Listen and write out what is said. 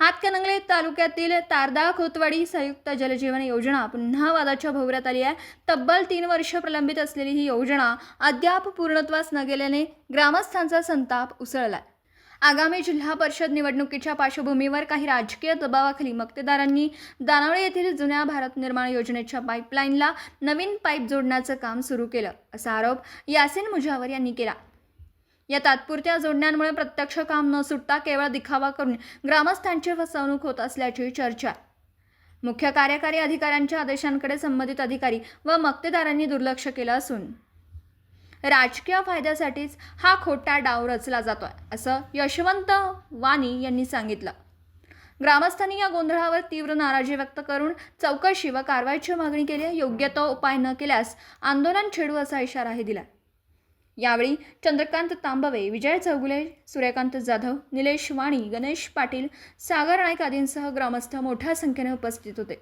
हातकणंगले तालुक्यातील तारदा खोतवाडी संयुक्त जलजीवन योजना पुन्हा वादाच्या भोवऱ्यात आली आहे. तब्बल तीन वर्ष प्रलंबित असलेली ही योजना अद्याप पूर्णत्वास न गेल्याने ग्रामस्थांचा संताप उसळला आगामी जिल्हा परिषद निवडणुकीच्या पार्श्वभूमीवर काही राजकीय दबावाखाली मक्तेदारांनी दानवळे येथील जुन्या भारत निर्माण योजनेच्या पाईपलाईनला नवीन पाईप जोडण्याचं काम सुरू केलं असा आरोप यासिन मुजावर यांनी केला. या तात्पुरत्या जोडण्यांमुळे प्रत्यक्ष काम न सुटता केवळ दिखावा करून ग्रामस्थांची फसवणूक होत असल्याची चर्चा. मुख्य कार्यकारी अधिकाऱ्यांच्या आदेशांकडे संबंधित अधिकारी व मक्तेदारांनी दुर्लक्ष केलं असून राजकीय फायद्यासाठीच हा खोटा डाव रचला जातोय असं यशवंत वाणी यांनी सांगितलं. ग्रामस्थांनी या गोंधळावर तीव्र नाराजी व्यक्त करून चौकशी व कारवाईची मागणी केली योग्य तो उपाय न केल्यास आंदोलन छेडू असा इशाराही दिला यावेळी चंद्रकांत तांबवे विजय चौगुले सूर्यकांत जाधव निलेश वाणी गणेश पाटील सागर नाईक आदींसह ग्रामस्थ मोठ्या संख्येने उपस्थित होते.